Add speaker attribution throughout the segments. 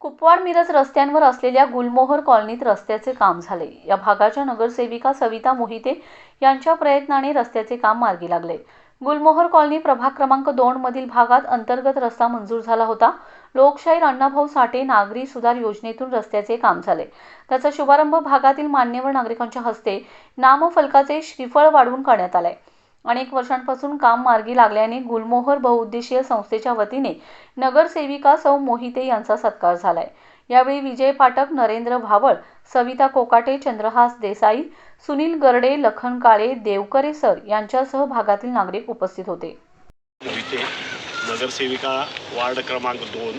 Speaker 1: कुपवाड मिरज रस्त्यांवर असलेल्या गुलमोहर कॉलनीत रस्त्याचे काम झाले. या भागाच्या नगरसेविका सविता मोहिते यांच्या प्रयत्नाने रस्त्याचे काम मार्गी लागले. गुलमोहर कॉलनी प्रभाग क्रमांक दोन मधील भागात अंतर्गत रस्ता मंजूर झाला होता. लोकशाहीर अण्णाभाऊ साठे नागरी सुधार योजनेतून रस्त्याचे काम झाले. त्याचा शुभारंभ भागातील मान्यवर नागरिकांच्या हस्ते नामफलकाचे श्रीफळ वाढवून करण्यात आलाय. अनेक वर्षांपासून काम मार्गी लागल्याने गुलमोहर बहुउद्देशीय संस्थेच्या वतीने नगरसेविका सौ मोहिते यांचा सत्कार झालाय. यावेळी विजय पाठक नरेंद्र भावळ सविता कोकाटे चंद्रहास देसाई सुनील गरडे लखन काळे देवकरे सर यांच्यासह भागातील नागरिक उपस्थित होते.
Speaker 2: नगरसेविका वार्ड क्रमांक दोन.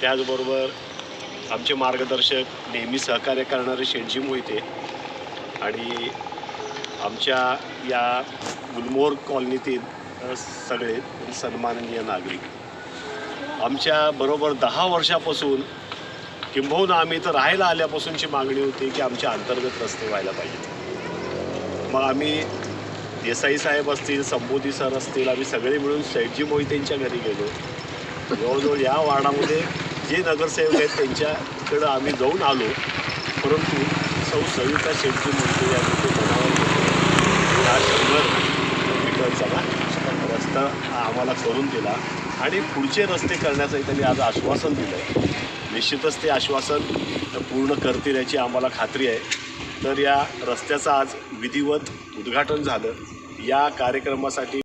Speaker 2: त्याचबरोबर आमचे मार्गदर्शक नेहमी सहकार्य करणारे शेठजी मोहिते आणि आमच्या या गुलमोर कॉलनीतील सगळे सन्माननीय नागरिक. आमच्या बरोबर दहा वर्षापासून किंबहुना आम्ही तर राहायला आल्यापासूनची मागणी होती की आमच्या अंतर्गत रस्ते व्हायला पाहिजेत. मग आम्ही देसाई साहेब असतील संबोधी सर असतील आम्ही सगळे मिळून शेठजी मोहितेंच्या घरी गेलो. जवळजवळ या वार्डामध्ये जे नगरसेवक आहेत त्यांच्याकडं आम्ही जाऊन आलो. परंतु सौ सविता शेठजी मोहिते यांनी ते मनावर आम्हाला करून दिला आणि पुढचे रस्ते करण्याचंही त्यांनी आज आश्वासन दिलं आहे निश्चितच ते आश्वासन पूर्ण करतील याची आम्हाला खात्री आहे. तर या रस्त्याचं आज विधिवत उद्घाटन झालं. या कार्यक्रमासाठी